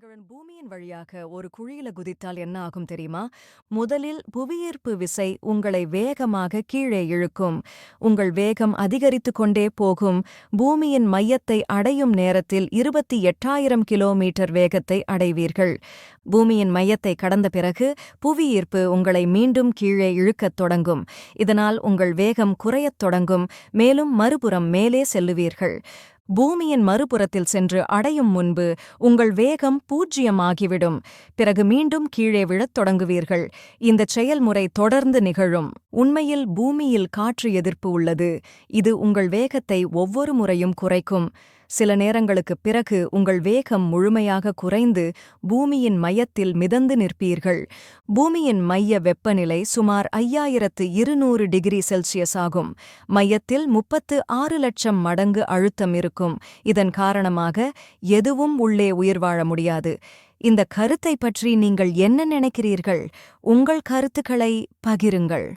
நீங்கள் பூமியின் வழியாக ஒரு குழியில குதித்தால் என்ன ஆகும் தெரியுமா? முதலில் புவியீர்ப்பு விசை உங்களை வேகமாக கீழே இழுக்கும். உங்கள் வேகம் அதிகரித்து கொண்டே போகும். பூமியின் மையத்தை அடையும் நேரத்தில் இருபத்தி எட்டாயிரம் கிலோமீட்டர் வேகத்தை அடைவீர்கள். பூமியின் மையத்தை கடந்த பிறகு புவியீர்ப்பு உங்களை மீண்டும் கீழே இழுக்கத் தொடங்கும். இதனால் உங்கள் வேகம் குறையத் தொடங்கும். மேலும் மறுபுறம் மேலே செல்லுவீர்கள். பூமியின் மறுபுறத்தில் சென்று அடையும் முன்பு உங்கள் வேகம் பூஜ்ஜியமாகிவிடும் பிறகு மீண்டும் கீழே விழத் தொடங்குவீர்கள். இந்த செயல்முறை தொடர்ந்து நிகழும். உண்மையில் பூமியில் காற்று எதிர்ப்பு உள்ளது. இது உங்கள் வேகத்தை ஒவ்வொரு முறையும் குறைக்கும். சில நேரங்களுக்குப் பிறகு உங்கள் வேகம் முழுமையாக குறைந்து பூமியின் மையத்தில் மிதந்து நிற்பீர்கள். பூமியின் மைய வெப்பநிலை சுமார் ஐயாயிரத்து இருநூறு டிகிரி செல்சியஸ் ஆகும். மையத்தில் முப்பத்து ஆறு லட்சம் மடங்கு அழுத்தம் இருக்கும். இதன் காரணமாக எதுவும் உள்ளே உயிர் வாழ முடியாது. இந்த கருத்தை பற்றி நீங்கள் என்ன நினைக்கிறீர்கள்? உங்கள் கருத்துக்களை பகிருங்கள்.